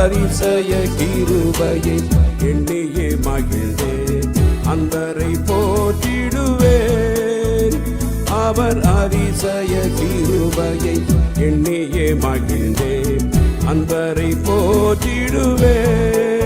அதிசய கிருபையை எண்ணியே மகிழ்ந்தே. அந்தரை போற்றிடுவேன். அவர் அதிசய கிருபையை எண்ணியே மகிழ்ந்தே. அந்தரை போற்றிடுவேன்.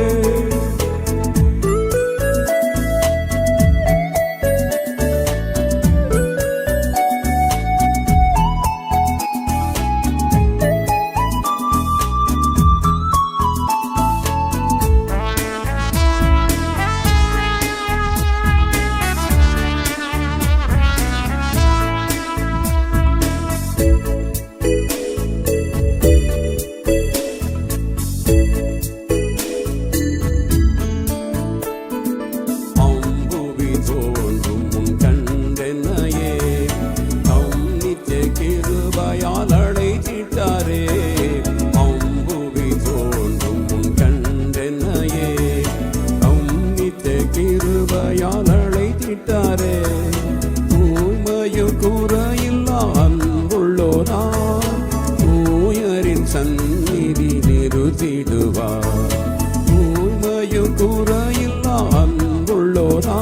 குறையில்லா அன்புள்ளோரா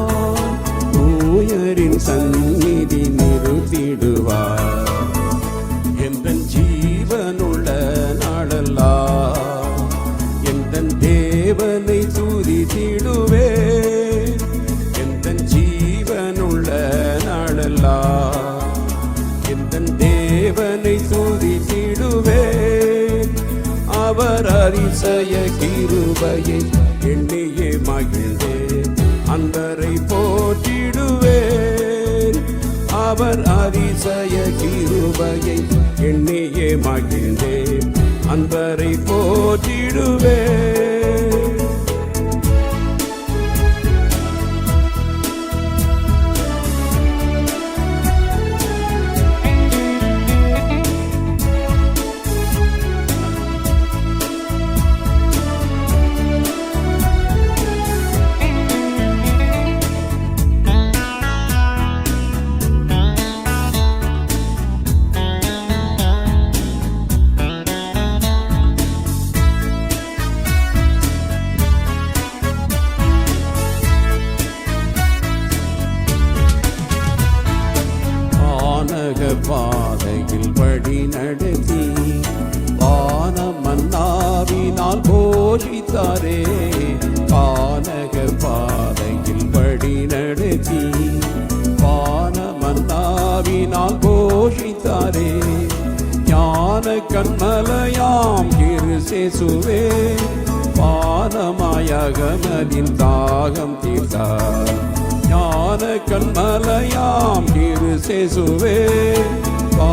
தூயரின் சந்நிதி நிறுத்திடுவார். எந்த ஜீவனுள்ள நாடல்லா எந்த தேவனை துதித்திடுவே எந்த ஜீவனுள்ள நாடல்லா எந்த தேவனை துதித்திடுவேன் அவர் அதிசய கிருபையை அவர் அதிசய கிருபையை எண்ணியே மகிழ்ந்தேன். அன்பரை போற்றிடுவேன். பாதையில் வழி நடத்தி வான மன்னாவினால் போஷித்தாரே கானக பாதையில் வழி நடத்தி வான மன்னாவினால் போஷித்தாரே ஞான கண்மலையாம் கிருசேசுவே வானமாயகமதின் தாகம் தீர்த்தார். ஞான கண்மலையாம்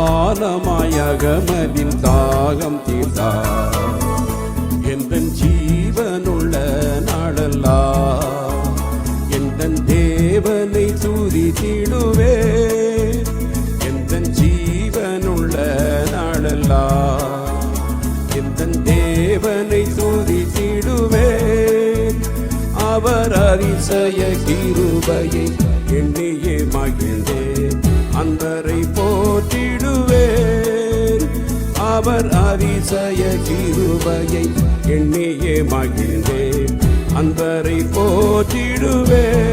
கிருசேசுவே வானமாயகமதின் தாகம் தீர்ந்தார். எந்த ஜீவனுள்ள நாடல்லா எந்த தேவனை துதித்திடுவே எந்த ஜீவனுள்ள நாடல்லா எந்த தேவனை துதித்திடுவேன் அவர் அதிசய கிருபையை எண்ணியே மகிழ்ந்தே. அந்தரை போற்றிடுவேன். அவர் அதிசய கிருபையை எண்ணியே மகிழ்ந்தேன். அந்தரை போற்றிடுவேன்.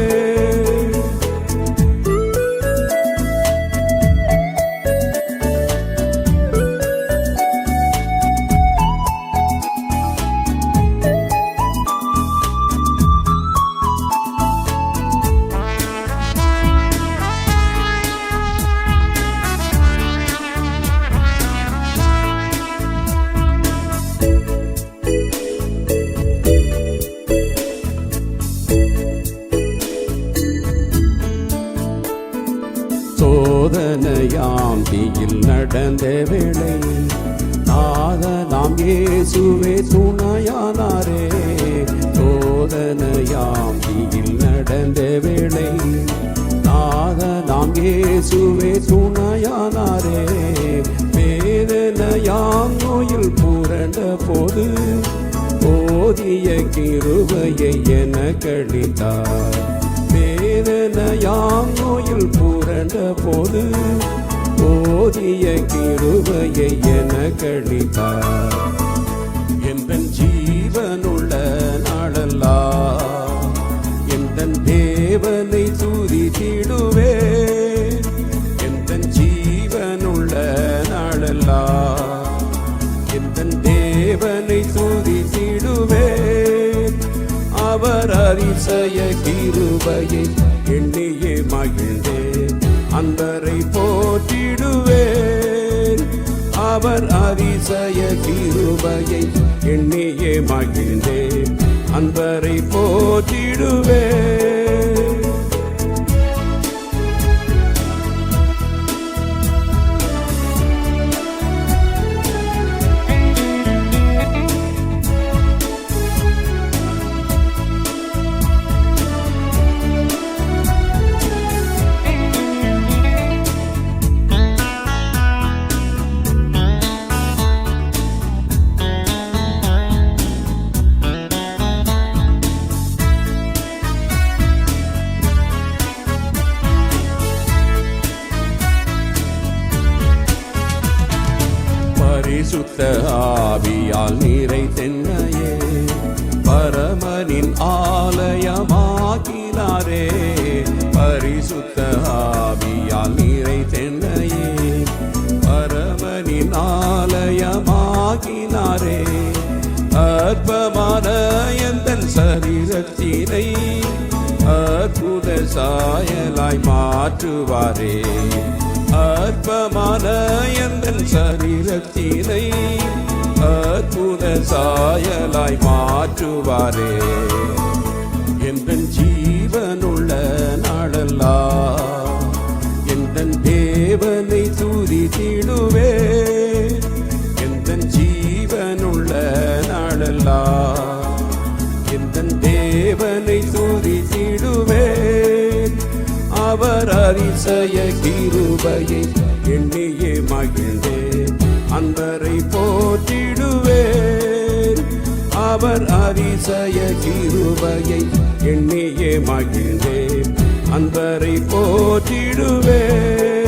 சோதனையாம் நடந்த வேளை நாதனாம் இயேசுவே துணையானாரே. சோதனையாம் தீயில் நடந்த வேளை நாதனாம் இயேசுவே துணையானாரே. வேதனையாம் நோயில் புரண்ட போது போதிய கிருபையை என கழித்தார். வேதனையாம் நோயில் புரண்ட போது போதிய கிருபையை என கழித்தார் எந்த ஜீவனுள்ள நாளெல்லாம் எந்த தேவனை துதித்திடுவே எந்த ஜீவனுள்ள நாளெல்லாம் எந்த தேவனை துதித்திடுவேன் அவர் அரிசய கிருபையை எண்ணியே மகிழ்ந்தேன். அன்பரை அதிசய கிருபையை எண்ணியே மகிழ்ந்தே. அன்பரை போற்றிடுவேன் ஆவியால் நீரை தென்னையே பரமனின் ஆலயமாகினாரே பரிசுத்த ஆவியால் நீரை தென்னையே பரமனின் ஆலயமாகினாரே அற்பமான எந்தன் சரீரத்தினை அற்புத சாயலாய் மாற்றுவாரே. அற்பமான எந்தன் சரீரத்தினை அற்புத சாயலாய் மாற்றுவாரே. எந்தன் ஜீவனுள்ள நாடல்லா எந்தன் தேவனை துதித்திடுவே. பரிசய கிருபையை எண்ணியே மகிழ்ந்தே அன்பரை போற்றிடுவேன். அவர் அதிசய கிருபையை எண்ணியே மகிழ்ந்தே அன்பரை போற்றிடுவேன்.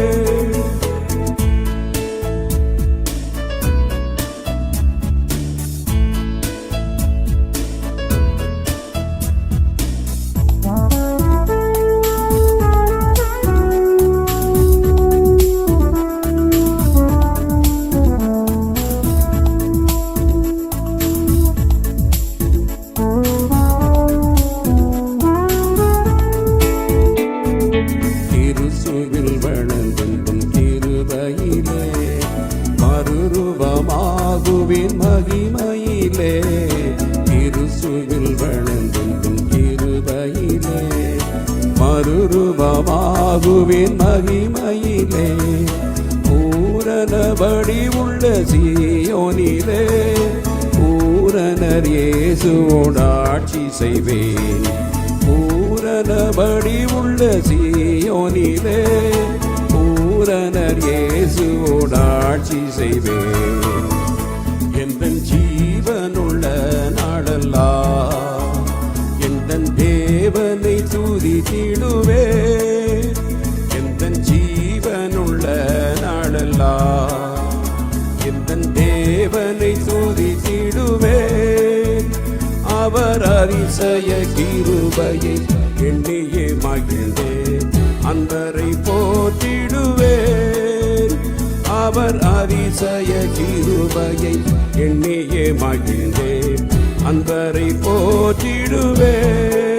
இயேசுவில் வணங்கும் கிருபையிலே மறுரூபமாகுவின் மகிமையிலே திருசுவில் வணங்கும் கிருபையிலே மறுரூபமாகுவின் மகிமையிலே பூரணபடி உள்ள சீயோனிலே பூரணர் இயேசுவோடு ஆட்சி செய்வேன். பூரணபடி உள்ள சீ சியோனிலே பூரணர் இயேசுவோடு ஆட்சி செய்வேன். எந்த ஜீவனுள்ள நாடல்லா எந்த தேவனை துதித்திடுவே எந்த ஜீவனுள்ள நாடல்லா எந்த தேவனை துதித்திடுவேன் அவர் அதிசய கிருபையை எண்ணியே மகிழ்ந்தேன். அன்பரை போற்றிடுவேன். அவர் அதிசய கிருபையை எண்ணியே மகிழ்ந்தேன். அன்பரை போற்றிடுவேன்.